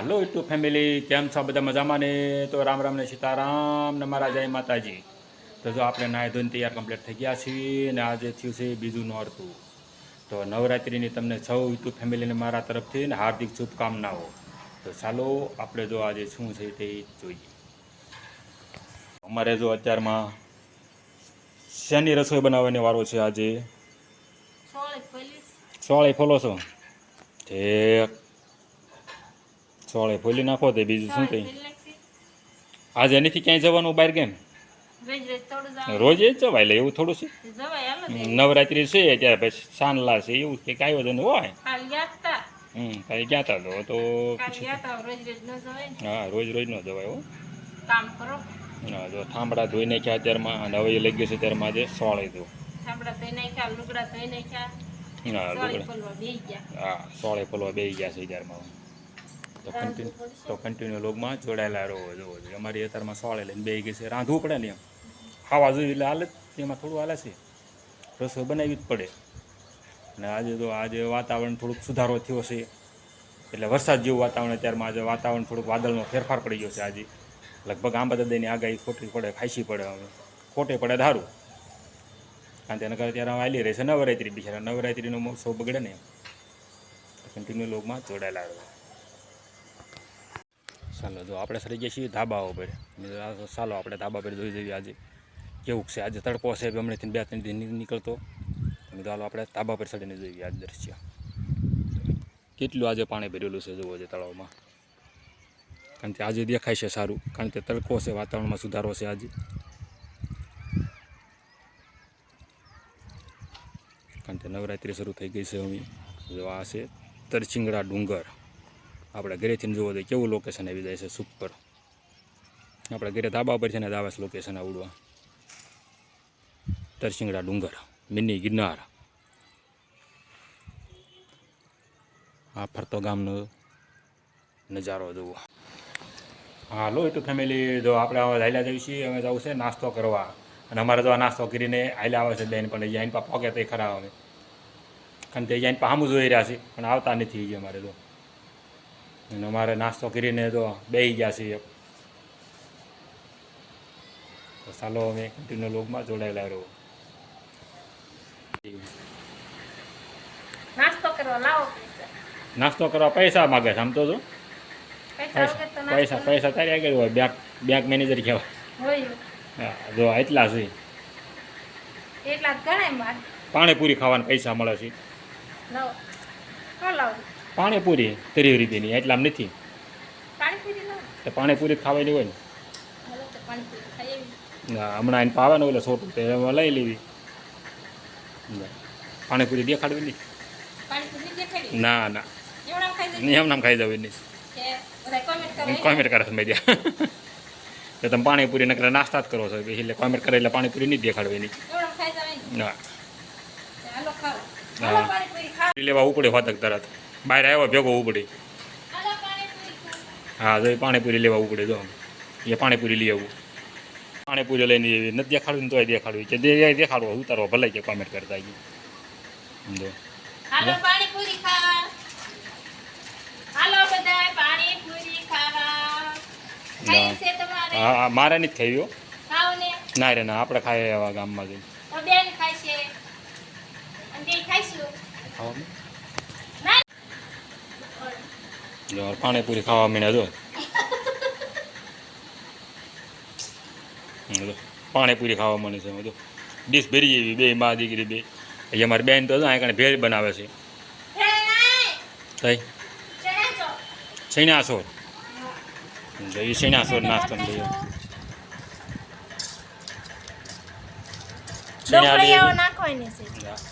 હાલો YouTube family કેમ છો? બધા મજામાં ને? તો રામ રામ ને સીતારામ ને મારા જય માતાજી. તો જો આપણે નાય ધોઈને તૈયાર કમ્પ્લીટ થઈ ગયા છીએ ને આજે થયું છે બીજું નોરતું. તો નવરાત્રિની તમને સૌ યુટ્યુબ ફેમિલીને મારા તરફથી ને હાર્દિક શુભકામનાઓ. તો ચાલો આપણે જો આજે શું છે તે જોઈએ. અમારે જો અત્યારમાં શેની રસોઈ બનાવવાની વારો છે આજે? સોળી સોળે ફોલો છો? ઠીક. સોળે ફોલી નાખો તે બીજું શું કઈ? આજે એનીથી ક્યાંય જવાનું બહાર કેમ? રોજ એ જ જવાય એટલે એવું થોડું છે? નવરાત્રિ છે ત્યારે પછી સાનલા છે એવું કંઈક આયોજન હોય? હમ કાંઈ ગયા તા તો તો હા રોજ રોજ ન જવાય હો. હા જો થાંભળા ધોઈ નાખ્યા અત્યારમાં અને હવે એ લઈ ગયું છે ત્યારમાં આજે સોળે નાખ્યા હા લુગડા. હા સોળે ફોલવા બે ગયા છે ત્યારમાં તો કન્ટિન્યુ તો કન્ટિન્યુ લોગમાં જોડાયેલા રહો જોવો જોઈએ અમારી અત્યારમાં સોળે લઈને બે ગઈ છે. રાંધવું પડે ને એમ. ખાવા જોઈએ એટલે હાલે એમાં થોડું હાલે છે. રસોઈ બનાવવી જ પડે. અને આજે તો આજે વાતાવરણ થોડુંક સુધારો થયો છે. એટલે વરસાદ જેવું વાતાવરણ અત્યારમાં આજે વાતાવરણ થોડુંક વાદળનો ફેરફાર પડી ગયો છે આજે. લગભગ આંબા દાદાની આગાહી ખોટી પડે ખાઈશી પડે હવે. ખોટે પડે ધારું. કારણ કે એના કરતા ત્યારે આવેલી રહેશે નવરાત્રિ બિચારા નવરાત્રિનો મહોત્સવ બગડે ને કન્ટિન્યુ લોગમાં જોડાયેલા રહો. ચાલો, જો આપણે સરી ગયા છીએ ધાબા ઉપર ચાલો, આપણે ધાબા પર જોઈ જઈએ આજે કેવું છે. આજે તડકો છે હમણાંથી બે ત્રણ દિન નીકળતો. ચાલો, આપણે ધાબા પર ચડીને જોઈએ આજે દ્રશ્ય. કેટલું આજે પાણી ભરેલું છે જોવો છે તળાવમાં. કારણ કે આજે દેખાય છે સારું, કારણ કે તડકો છે, વાતાવરણમાં સુધારો છે આજે. કારણ કે નવરાત્રિ શરૂ થઈ ગઈ છે હવે જો આ છે તરચિંગડા ડુંગર. આપણે ઘરેથી જોવો તો કેવું લોકેશન આવી જાય છે સુપર આપણે ઘરે ધાબા પર છે ને દાવાસ લોકેશન આવડવા તરસિંગડા ડુંગર મિની ગિરનાર. આ ફરતો ગામનો નજારો જુઓ. હા, લો એટલું ફેમિલી જો આપણે હવે હાલ્યા જઈએ છીએ અમે જવું છે નાસ્તો કરવા. અને અમારે જો આ નાસ્તો કરીને હાલ્યા આવે છે બેન, પણ અહીંયા પા પોકે તે ખરા અમે કારણ કે અહીંયા પા સામું જોઈ રહ્યા છે, પણ આવતા નથી અમારે તો. અને અમારે નાસ્તો કરીને તો બેસી ગયા છીએ. તો ચાલો અમે કન્ટિન્યુ લોગમાં જોડાયેલા રહો. નાસ્તો કરવા લાવો પૈસા. નાસ્તો કરવા પૈસા માગે છે આમ તો જો. પૈસા પૈસા તારી આગળ હોય બેંક બેંક મેનેજર કહેવાય. હા, જો એટલા છે. પાણીપુરી ખાવાના પૈસા મળે છે. લાવો તરી રીતેની પાણીપુરી આમ નથી. પાણીપુરી તો પાણીપુરી ખાવાની હોય ને. પાણીપુરી ના, હમણાં એને પાવાનું એટલે સોટું તો એમાં લઈ લેવી. પાણીપુરી દેખાડવી નહીં. ના ના. એમ નામ ખાઈ જવી નહીં. કોમેન્ટ કરો. મેં તો તમે પાણીપુરી નકરા નાસ્તા જ કરો છો. એટલે કોમેન્ટ કરે એટલે પાણીપુરી નહીં દેખાડવી નહીં. ના. પાણીપુરી લેવા ઉપડે હોતક તરત. બહાર આવ્યો ભેગો ઉપડી હા જો પાણીપુરી લેવા ઉપડે જો. એ પાણીપુરી લઈ આવું. પાણીપુરી લઈને એવી નથી દેખાડવી ને તોય દેખાડવી કે દે દેખાડવો ઉતારવો ભલે કે કોમેન્ટ કરતા જો ખાઈ મારે નથી ખાઓ ને રે ના આપણે ખાઈએ એવા ગામમાં જઈને. ખાઈશું ખાવા ના જો પાણીપુરી ખાવા મીને જો. પાણીપુરી ખાવા મને છે જો. ડીશ ભરી એવી બે મા દીકરી બે. અહીંયા મારી બેન તો જો અહીં કણે ભેળ બનાવે છે. ચો શેણાસોર જો એ શેણાસોર નાસ્તો ને લઈએ શેણા લઈ ડોકળિયાઓ આવી. નાખવાની છે.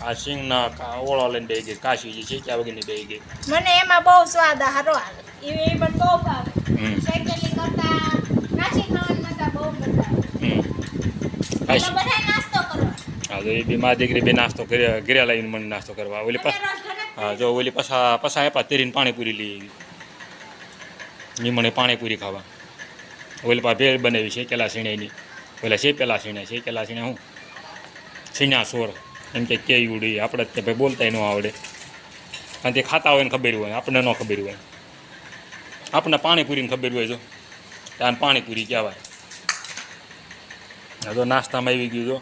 આ સિંગના ઓળો લઈને બે ગઈ કાશી જે છે બે ગઈ મને એમાં બહુ સ્વાદ હારો આવે. એ એ મને બહુ ભાવે. હમ. કરતા કાચી ખાવાની મજા બહુ મજા આવે. હમ. તો કાશી. બધા નાસ્તો કરો હા તો એ બી મા દીકરી બે નાસ્તો કર્યા ઘરે લાવીને મને નાસ્તો કરવા. ઓલી હા જો ઓલી પસા પસા આપ્યા તેરીને પાણીપુરી લઈ મને પાણીપુરી ખાવા. ઓલી પા ભેળ બનાવી શેકેલા સીણાની ઓલા શેપેલા સીણા શેકેલા સીણા હું સીણા સોર. એમ કે કે ઉડી. આપણે જ ભાઈ બોલતાય ન આવડે. કારણ તે ખાતા હોય ને ખબર હોય. આપણને ન ખબર હોય. આપણને પાણીપુરીને ખબર હોય જો. ત્યાં પાણીપુરી કહેવાય. આ તો નાસ્તામાં આવી ગયું જો.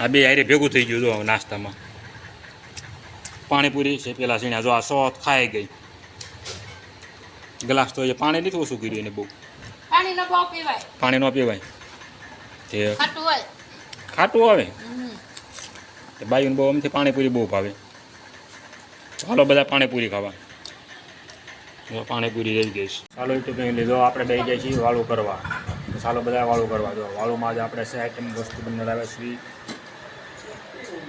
આ બે હારે ભેગું થઈ ગયું જો નાસ્તામાં. પાણીપુરી છે પેલા સીણા જો આ સોત ખાઈ ગઈ. ગ્લાસ તો એ પાણી નથી ઓછું કર્યું એને બહુ. પાણી ન પીવાય. પાણી ન પીવાય. તે ખાટું આવે. તે બાયુને બહુ અમથી પાણીપુરી બહુ ભાવે. ચાલો બધા પાણીપુરી ખાવા. પાણીપુરી રહી ગઈ છે. ચાલો યુટ્યુબ લીધો આપણે બે જાય છીએ વાળું કરવા. ચાલો બધા વાળું કરવા. જો વાળુમાં જ આપણે છે આઈટમ વસ્તુ બનાવે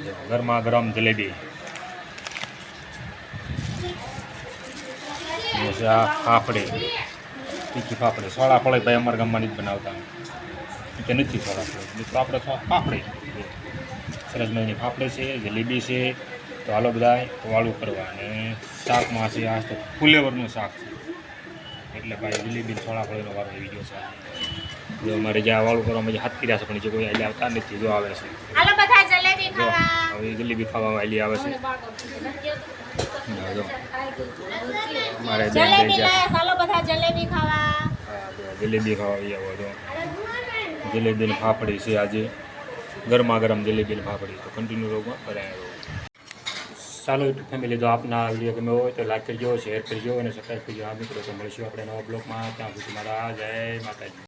જો, ગરમા ગરમ જલેબી. ફાફડી. તીખી પાપડી સોળા ફળે ભાઈ અમારા ગામમાં નથી બનાવતા. કે નથી સોળા ફળે. તો આપણે પાપડે સરસ મજાની પાપડી છે જલેબી છે. તો હાલો બધા વાળું કરવા. અને શાકમાં છે આ તો ફુલેવરનું શાક છે. એટલે ભાઈ જલેબી સોળા ફળેનો વારો આવી ગયો છે. જો અમારે જ્યાં વાળું કરવામાં જે હાથ કર્યા છે પણ જે કોઈ આજે આવતા નથી જો આવે છે. હવે જલેબી ખાવામાં આવી આવે છે. અમારે જલેબી જલેબી ખાવા. જલેબી ખાવા આવી આવો તો. જલેબીની ફાફડી છે આજે. ગરમા ગરમ જલેબીની ફાફડી. તો કન્ટિન્યુ રોગમાં કરાય ચાલો યુટ્યુબ ફેમિલી જો આપના વીડિયો ગમ્યો હોય તો લાઈક કરજો શેર કરજો અને સબસ્ક્રાઈબ કરજો. આ મિત્રો તો મળીશું આપણે નવા બ્લોગમાં ત્યાં સુધી મારા જય માતાજી.